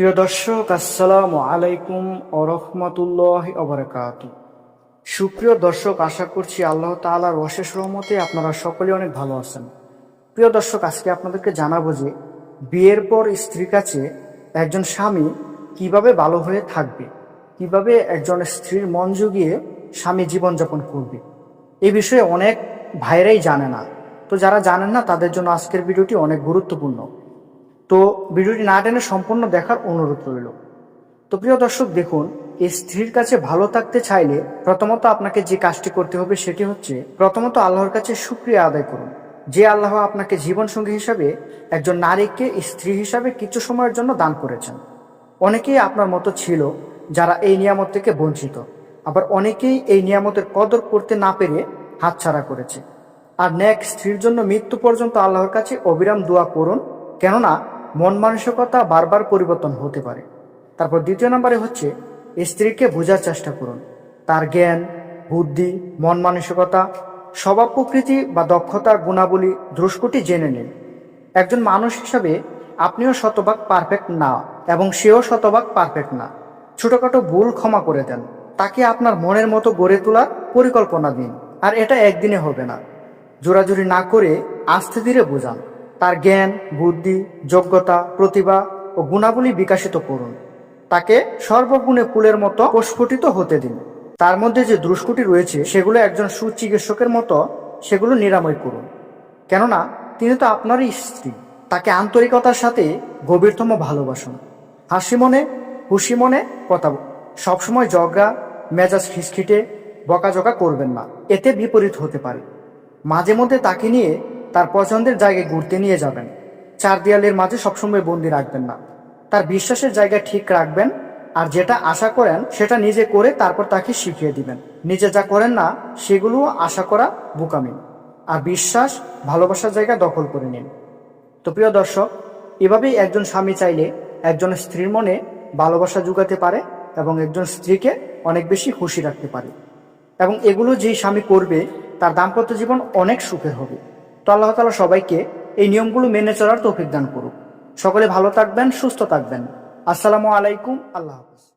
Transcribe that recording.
প্রিয় দর্শক, আসসালামু আলাইকুম ওরহমতুল্লাহ অবরাকাত সুপ্রিয় দর্শক, আশা করছি আল্লাহ তাআলার অশেষ রহমতে আপনারা সকলে অনেক ভালো আছেন। প্রিয় দর্শক, আজকে আপনাদেরকে জানাব যে বিয়ের পর স্ত্রীর কাছে একজন স্বামী কীভাবে ভালো হয়ে থাকবে, কীভাবে একজন স্ত্রীর মন জুগিয়ে স্বামী জীবনযাপন করবে এই বিষয়ে অনেক ভাইরাই জানে না। তো যারা জানেন না, তাদের জন্য আজকের ভিডিওটি অনেক গুরুত্বপূর্ণ। তো ভিডিওটি না টেনে সম্পূর্ণ দেখার অনুরোধ রইল। তো প্রিয় দর্শক, দেখুন এই স্ত্রীর কাছে ভালো থাকতে চাইলে প্রথমত আপনাকে যে কাজটি করতে হবে সেটি হচ্ছে প্রথমত আল্লাহর কাছে সুক্রিয়া আদায় করুন। যে আল্লাহ আপনাকে জীবনসঙ্গী হিসাবে, একজন নারীকে স্ত্রী হিসাবে কিছু সময়ের জন্য দান করেছেন। অনেকেই আপনার মতো ছিল যারা এই নিয়ামত থেকে বঞ্চিত। আবার অনেকেই এই নিয়ামতের কদর করতে না পেরে হাতছাড়া করেছে। আর ন্যাক স্ত্রীর জন্য মৃত্যু পর্যন্ত আল্লাহর কাছে অবিরাম দোয়া করুন। কেননা মন মানসিকতা বারবার পরিবর্তন হতে পারে। তারপর দ্বিতীয় নম্বরে হচ্ছে, স্ত্রীকে বোঝার চেষ্টা করুন। তার জ্ঞান, বুদ্ধি, মন মানসিকতা, স্বভাব প্রকৃতি বা দক্ষতার গুণাবলী দ্রুষ্কটি জেনে নিন। একজন মানুষ হিসাবে আপনিও শতভাগ পারফেক্ট না এবং সেও শতভাগ পারফেক্ট না। ছোটখাটো ভুল ক্ষমা করে দেন। তাকে আপনার মনের মতো গড়ে তোলার পরিকল্পনা দিন। আর এটা একদিনে হবে না। জোরাজুরি না করে আস্তে ধীরে বোঝান। তার জ্ঞান, বুদ্ধি, যোগ্যতা, প্রতিভা ও গুণাবলী বিকাশিত করুন। তাকে সর্বগুণে ফুলের মতো প্রস্ফুটিত হতে দিন। তার মধ্যে যে দুষ্কুটি রয়েছে, সেগুলো একজন সুচিকিৎসকের মতো সেগুলো নিরাময় করুন। কেননা, তিনি তো আপনারই স্ত্রী। তাকে আন্তরিকতার সাথে গভীরতম ভালোবাসুন। হাসি মনে, খুশি মনে কথা সবসময় জগা মেজাজ খিসখিটে বকাঝকা করবেন না। এতে বিপরীত হতে পারে। মাঝে মধ্যে তাকে নিয়ে তার পছন্দের জায়গায় ঘুরতে নিয়ে যাবেন। চার দেয়ালের মাঝে সবসময় বন্দি রাখবেন না। তার বিশ্বাসের জায়গা ঠিক রাখবেন, আর যেটা আশা করেন সেটা নিজে করে তারপর তাকে শিখিয়ে দিবেন। নিজে যা করেন না সেগুলো আশা করা বোকামি। আর বিশ্বাস, ভালোবাসার জায়গা দখল করে নিন। তো প্রিয় দর্শক, এভাবেই একজন স্বামী চাইলে একজন স্ত্রীর মনে ভালোবাসা জুগাতে পারে এবং একজন স্ত্রীকে অনেক বেশি খুশি রাখতে পারে। এবং এগুলো যেই স্বামী করবে, তার দাম্পত্য জীবন অনেক সুখের হবে। তো আল্লাহ তালা সবাইকে এই নিয়মগুলো মেনে চলার তৌফিক দান করুক। সকলে ভালো থাকবেন, সুস্থ থাকবেন। আসসালামু আলাইকুম, আল্লাহ হাফিজ।